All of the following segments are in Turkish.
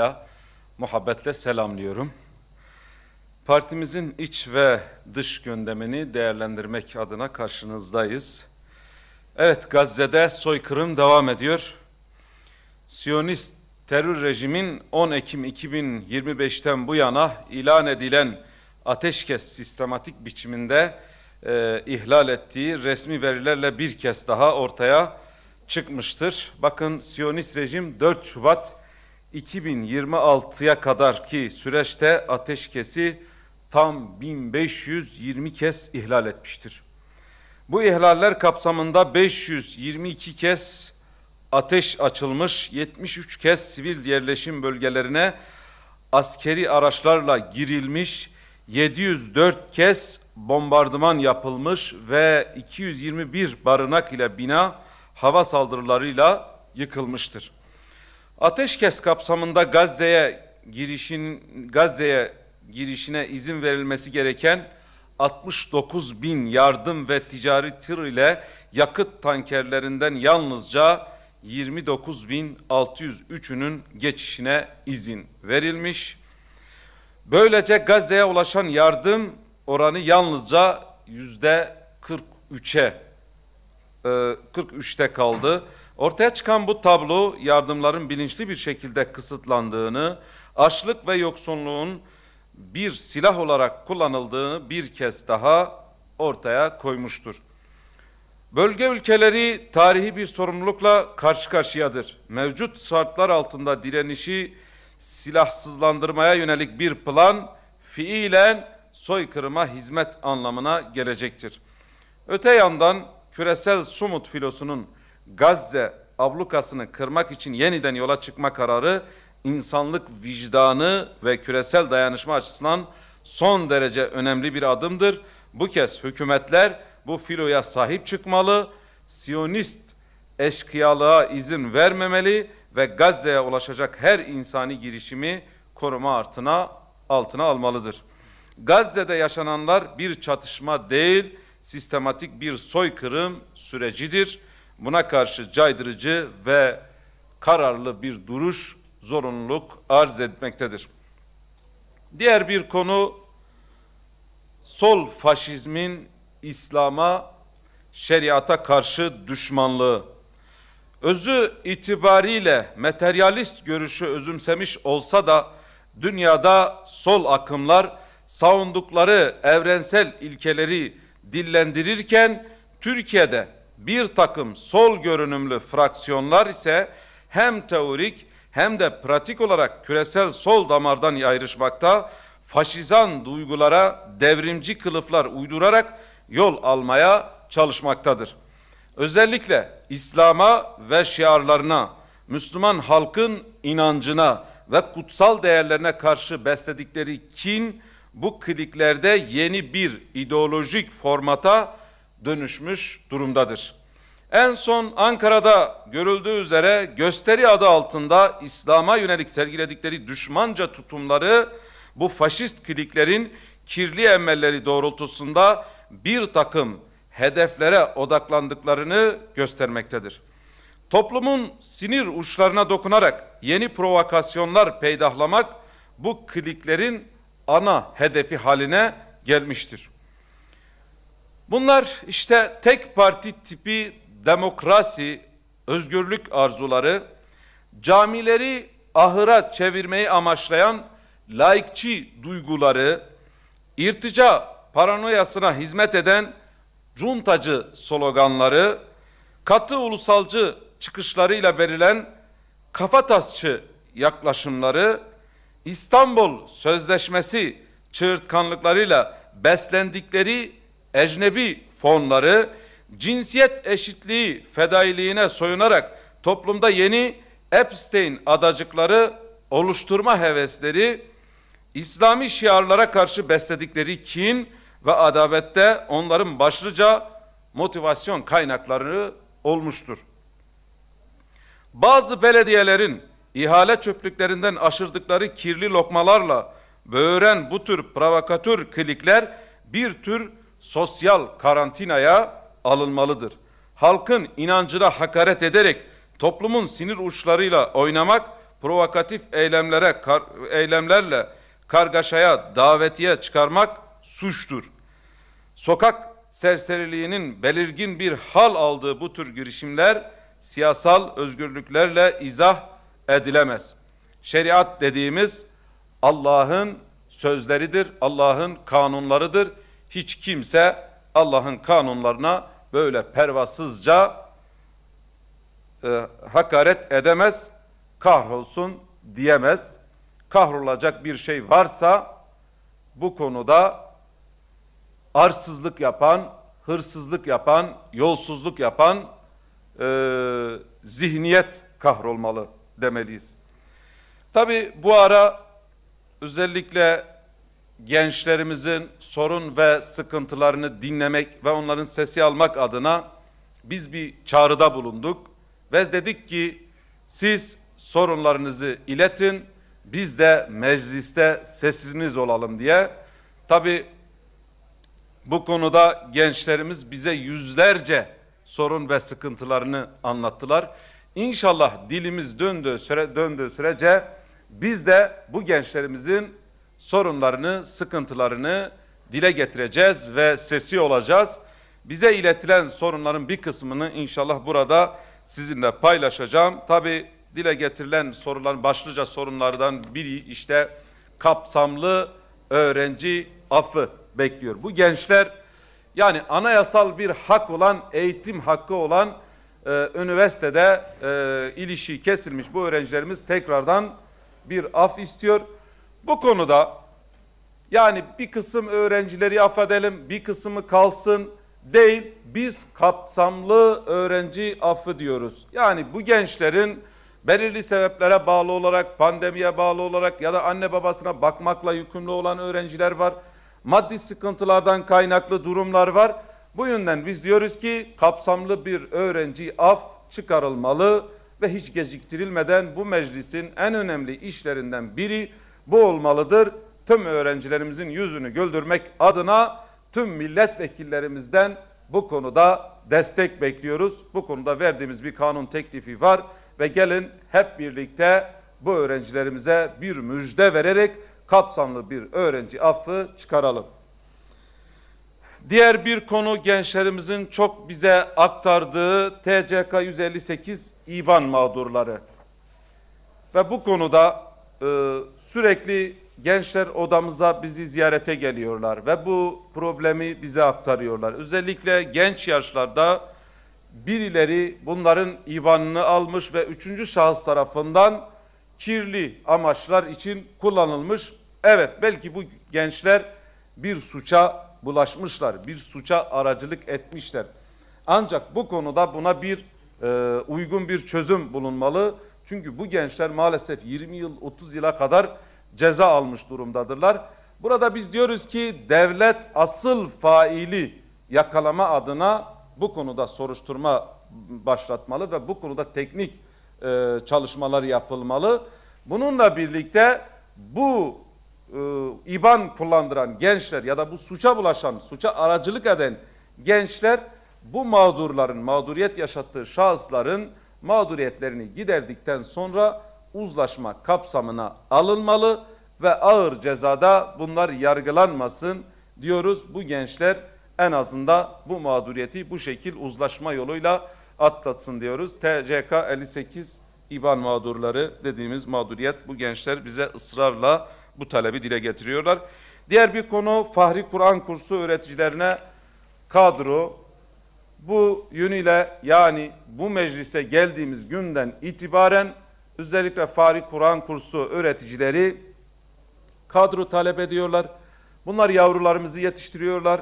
saygıyla, muhabbetle selamlıyorum. Partimizin iç ve dış gündemini değerlendirmek adına karşınızdayız. Evet, Gazze'de soykırım devam ediyor. Siyonist terör rejimin 10 Ekim 2025'ten bu yana ilan edilen ateşkes sistematik biçiminde e, ihlal ettiği resmi verilerle bir kez daha ortaya çıkmıştır. Bakın Siyonist rejim 4 Şubat 2026'ya kadar ki süreçte ateşkesi tam 1520 kez ihlal etmiştir. Bu ihlaller kapsamında 522 kez ateş açılmış, 73 kez sivil yerleşim bölgelerine askeri araçlarla girilmiş, 704 kez bombardıman yapılmış ve 221 barınak ile bina hava saldırılarıyla yıkılmıştır. Ateşkes kapsamında Gazze'ye girişin Gazze'ye girişine izin verilmesi gereken 69 bin yardım ve ticari tır ile yakıt tankerlerinden yalnızca 29.603'ünün geçişine izin verilmiş. Böylece Gazze'ye ulaşan yardım oranı yalnızca yüzde 43'e 43'te kaldı. Ortaya çıkan bu tablo yardımların bilinçli bir şekilde kısıtlandığını, açlık ve yoksunluğun bir silah olarak kullanıldığını bir kez daha ortaya koymuştur. Bölge ülkeleri tarihi bir sorumlulukla karşı karşıyadır. Mevcut şartlar altında direnişi silahsızlandırmaya yönelik bir plan fiilen soykırıma hizmet anlamına gelecektir. Öte yandan küresel sumut filosunun Gazze ablukasını kırmak için yeniden yola çıkma kararı insanlık vicdanı ve küresel dayanışma açısından son derece önemli bir adımdır. Bu kez hükümetler bu filoya sahip çıkmalı, Siyonist eşkıyalığa izin vermemeli ve Gazze'ye ulaşacak her insani girişimi koruma altına, altına almalıdır. Gazze'de yaşananlar bir çatışma değil, sistematik bir soykırım sürecidir. Buna karşı caydırıcı ve kararlı bir duruş zorunluluk arz etmektedir. Diğer bir konu sol faşizmin İslam'a, şeriata karşı düşmanlığı. Özü itibariyle materyalist görüşü özümsemiş olsa da dünyada sol akımlar savundukları evrensel ilkeleri dillendirirken Türkiye'de bir takım sol görünümlü fraksiyonlar ise hem teorik hem de pratik olarak küresel sol damardan ayrışmakta, faşizan duygulara devrimci kılıflar uydurarak yol almaya çalışmaktadır. Özellikle İslam'a ve şiarlarına, Müslüman halkın inancına ve kutsal değerlerine karşı besledikleri kin bu kliklerde yeni bir ideolojik formata dönüşmüş durumdadır. En son Ankara'da görüldüğü üzere gösteri adı altında İslam'a yönelik sergiledikleri düşmanca tutumları bu faşist kliklerin kirli emelleri doğrultusunda bir takım hedeflere odaklandıklarını göstermektedir. Toplumun sinir uçlarına dokunarak yeni provokasyonlar peydahlamak bu kliklerin ana hedefi haline gelmiştir. Bunlar işte tek parti tipi demokrasi, özgürlük arzuları, camileri ahıra çevirmeyi amaçlayan laikçi duyguları, irtica paranoyasına hizmet eden cuntacı sloganları, katı ulusalcı çıkışlarıyla verilen kafatasçı yaklaşımları, İstanbul Sözleşmesi çığırtkanlıklarıyla beslendikleri ecnebi fonları, cinsiyet eşitliği fedailiğine soyunarak toplumda yeni Epstein adacıkları oluşturma hevesleri, İslami şiarlara karşı besledikleri kin ve adavette onların başlıca motivasyon kaynakları olmuştur. Bazı belediyelerin ihale çöplüklerinden aşırdıkları kirli lokmalarla böğüren bu tür provokatör klikler bir tür sosyal karantinaya alınmalıdır. Halkın inancına hakaret ederek toplumun sinir uçlarıyla oynamak provokatif eylemlere, kar, eylemlerle kargaşaya, davetiye çıkarmak suçtur. Sokak serseriliğinin belirgin bir hal aldığı bu tür girişimler siyasal özgürlüklerle izah edilemez. Şeriat dediğimiz Allah'ın sözleridir, Allah'ın kanunlarıdır. Hiç kimse Allah'ın kanunlarına böyle pervasızca e, hakaret edemez, kahrolsun diyemez. Kahrolacak bir şey varsa bu konuda arsızlık yapan, hırsızlık yapan, yolsuzluk yapan e, zihniyet kahrolmalı demeliyiz. Tabi bu ara özellikle gençlerimizin sorun ve sıkıntılarını dinlemek ve onların sesi almak adına biz bir çağrıda bulunduk ve dedik ki siz sorunlarınızı iletin biz de mecliste sesiniz olalım diye. Tabi bu konuda gençlerimiz bize yüzlerce sorun ve sıkıntılarını anlattılar. İnşallah dilimiz döndüğü, süre, döndüğü sürece biz de bu gençlerimizin sorunlarını, sıkıntılarını dile getireceğiz ve sesi olacağız. Bize iletilen sorunların bir kısmını inşallah burada sizinle paylaşacağım. Tabi dile getirilen soruların başlıca sorunlardan biri işte kapsamlı öğrenci affı bekliyor. Bu gençler yani anayasal bir hak olan eğitim hakkı olan e, üniversitede e, ilişiği kesilmiş bu öğrencilerimiz tekrardan bir af istiyor. Bu konuda yani bir kısım öğrencileri affedelim, bir kısmı kalsın değil. Biz kapsamlı öğrenci affı diyoruz. Yani bu gençlerin belirli sebeplere bağlı olarak, pandemiye bağlı olarak ya da anne babasına bakmakla yükümlü olan öğrenciler var. Maddi sıkıntılardan kaynaklı durumlar var. Bu yönden biz diyoruz ki kapsamlı bir öğrenci af çıkarılmalı ve hiç geciktirilmeden bu meclisin en önemli işlerinden biri bu olmalıdır. Tüm öğrencilerimizin yüzünü güldürmek adına tüm milletvekillerimizden bu konuda destek bekliyoruz. Bu konuda verdiğimiz bir kanun teklifi var ve gelin hep birlikte bu öğrencilerimize bir müjde vererek kapsamlı bir öğrenci affı çıkaralım. Diğer bir konu gençlerimizin çok bize aktardığı TCK 158 İBAN mağdurları. Ve bu konuda e, sürekli gençler odamıza bizi ziyarete geliyorlar ve bu problemi bize aktarıyorlar. Özellikle genç yaşlarda birileri bunların IBAN'ını almış ve üçüncü şahıs tarafından kirli amaçlar için kullanılmış. Evet belki bu gençler bir suça bulaşmışlar, bir suça aracılık etmişler. Ancak bu konuda buna bir e, uygun bir çözüm bulunmalı. Çünkü bu gençler maalesef 20 yıl 30 yıla kadar ceza almış durumdadırlar. Burada biz diyoruz ki devlet asıl faili yakalama adına bu konuda soruşturma başlatmalı ve bu konuda teknik e, çalışmalar yapılmalı. Bununla birlikte bu e, İBAN kullandıran gençler ya da bu suça bulaşan, suça aracılık eden gençler bu mağdurların, mağduriyet yaşattığı şahısların mağduriyetlerini giderdikten sonra uzlaşma kapsamına alınmalı ve ağır cezada bunlar yargılanmasın diyoruz. Bu gençler en azından bu mağduriyeti bu şekil uzlaşma yoluyla atlatsın diyoruz. TCK 58 İBAN mağdurları dediğimiz mağduriyet bu gençler bize ısrarla bu talebi dile getiriyorlar. Diğer bir konu Fahri Kur'an kursu öğreticilerine kadro bu yönüyle yani bu meclise geldiğimiz günden itibaren özellikle Fahri Kur'an kursu öğreticileri kadro talep ediyorlar. Bunlar yavrularımızı yetiştiriyorlar.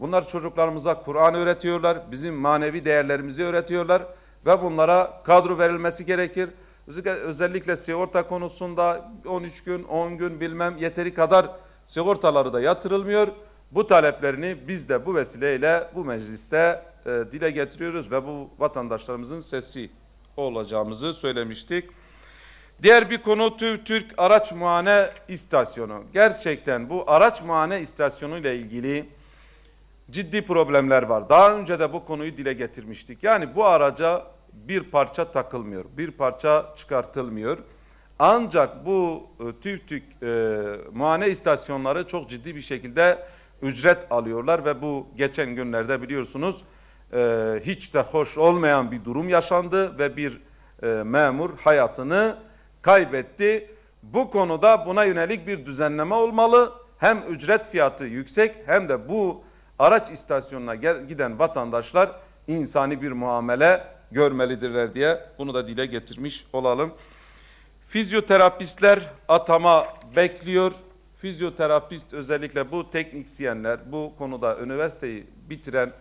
Bunlar çocuklarımıza Kur'an öğretiyorlar. Bizim manevi değerlerimizi öğretiyorlar ve bunlara kadro verilmesi gerekir. Özellikle sigorta konusunda 13 gün, 10 gün bilmem yeteri kadar sigortaları da yatırılmıyor. Bu taleplerini biz de bu vesileyle bu mecliste e, dile getiriyoruz ve bu vatandaşlarımızın sesi olacağımızı söylemiştik. Diğer bir konu Türk Araç Muayene İstasyonu. Gerçekten bu araç muayene istasyonu ile ilgili ciddi problemler var. Daha önce de bu konuyu dile getirmiştik. Yani bu araca bir parça takılmıyor, bir parça çıkartılmıyor. Ancak bu e, TÜV TÜK e, muayene istasyonları çok ciddi bir şekilde ücret alıyorlar ve bu geçen günlerde biliyorsunuz e, hiç de hoş olmayan bir durum yaşandı ve bir e, memur hayatını kaybetti. Bu konuda buna yönelik bir düzenleme olmalı. Hem ücret fiyatı yüksek hem de bu araç istasyonuna giden vatandaşlar insani bir muamele görmelidirler diye bunu da dile getirmiş olalım. Fizyoterapistler atama bekliyor. Fizyoterapist özellikle bu teknisyenler bu konuda üniversiteyi bitiren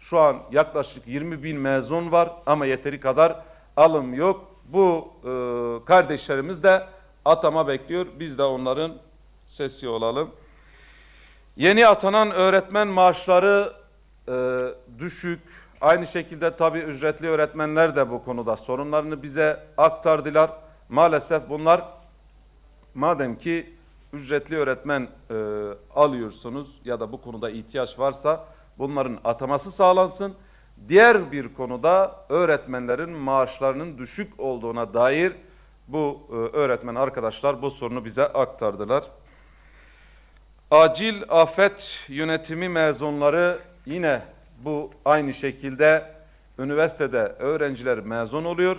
şu an yaklaşık 20 bin mezun var ama yeteri kadar alım yok. Bu e, kardeşlerimiz de atama bekliyor. Biz de onların sesi olalım. Yeni atanan öğretmen maaşları e, düşük. Aynı şekilde tabii ücretli öğretmenler de bu konuda sorunlarını bize aktardılar. Maalesef bunlar madem ki ücretli öğretmen e, alıyorsunuz ya da bu konuda ihtiyaç varsa bunların ataması sağlansın. Diğer bir konuda öğretmenlerin maaşlarının düşük olduğuna dair bu e, öğretmen arkadaşlar bu sorunu bize aktardılar. Acil afet yönetimi mezunları yine bu aynı şekilde üniversitede öğrenciler mezun oluyor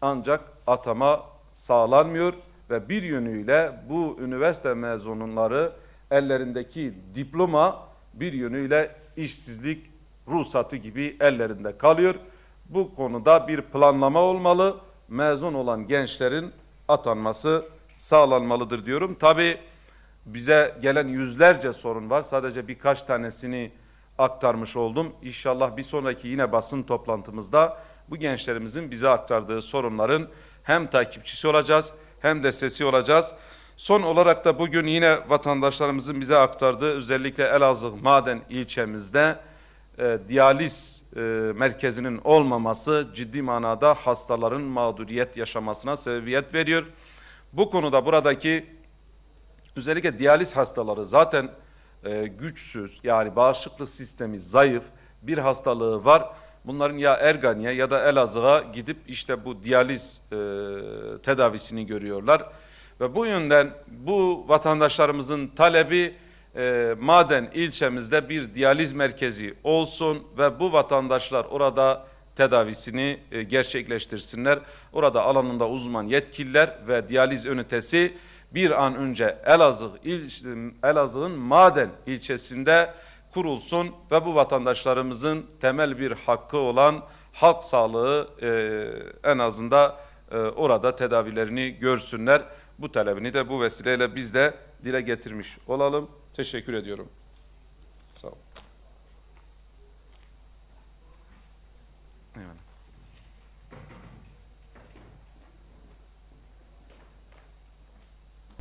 ancak atama sağlanmıyor ve bir yönüyle bu üniversite mezunları ellerindeki diploma bir yönüyle işsizlik ruhsatı gibi ellerinde kalıyor. Bu konuda bir planlama olmalı. Mezun olan gençlerin atanması sağlanmalıdır diyorum. Tabii bize gelen yüzlerce sorun var. Sadece birkaç tanesini aktarmış oldum. İnşallah bir sonraki yine basın toplantımızda bu gençlerimizin bize aktardığı sorunların hem takipçisi olacağız hem de sesi olacağız. Son olarak da bugün yine vatandaşlarımızın bize aktardığı özellikle Elazığ Maden ilçemizde e, diyaliz e, merkezinin olmaması ciddi manada hastaların mağduriyet yaşamasına sebebiyet veriyor. Bu konuda buradaki özellikle diyaliz hastaları zaten e, güçsüz yani bağışıklık sistemi zayıf bir hastalığı var. Bunların ya Ergani'ye ya da Elazığ'a gidip işte bu diyaliz e, tedavisini görüyorlar. Ve bu yönden bu vatandaşlarımızın talebi e, Maden ilçemizde bir diyaliz merkezi olsun ve bu vatandaşlar orada tedavisini e, gerçekleştirsinler. Orada alanında uzman yetkililer ve diyaliz ünitesi bir an önce Elazığ il, Elazığ'ın Maden ilçesinde kurulsun ve bu vatandaşlarımızın temel bir hakkı olan halk sağlığı e, en azından e, orada tedavilerini görsünler. Bu talebini de bu vesileyle biz de dile getirmiş olalım. Teşekkür ediyorum. Sağ olun.